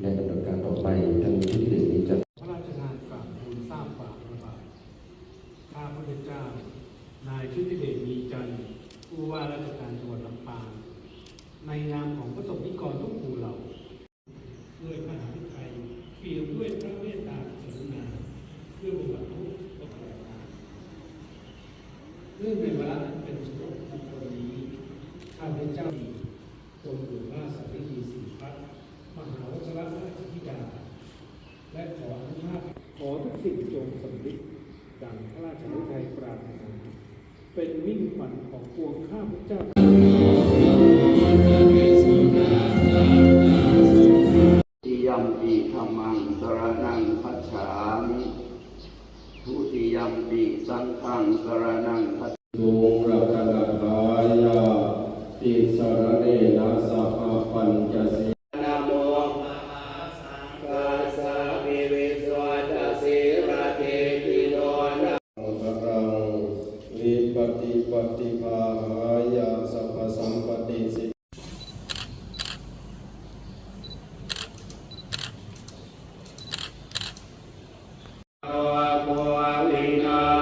ในดำเนินการต่อไปท่านผู้ที่เด็กนี้จะพระราชทานฝ่าทูลทราบฝ่าพระบาทข้าพระเจ้า นายชุติเดชมีจันทร์ผู้ว่าราชการจังหวัดลำปางในนามของพระสงฆ์นิกรทุกหมู่เหล่าด้วยพระมหาวิทยเปี่ยมด้วยพระเมตตากรุณาเพื่อบำบัดทุกข์ก็แก่ตายเนื่องในวาระเป็นสุขมงคลนี้ข้าพเจ้ากรมหลวงราชสันติสีพัฒน์มหาวชิรราชธิดา และขออนุญาต ขอทุกสิ่งจงสำเร็จดังพระราชฤทัยปรารถนาเป็นมิ่งขวัญของปวงข้าพเจ้าติยัมปิธรรมังสรนังคัจฉามิทุติยัมปิสังฆังสรนังคัจฉามิโยรักนาทายาติสรเนนะสหปัญจสี ติปฏิภาหายาสัพพสัมปติสิภวะโพวินา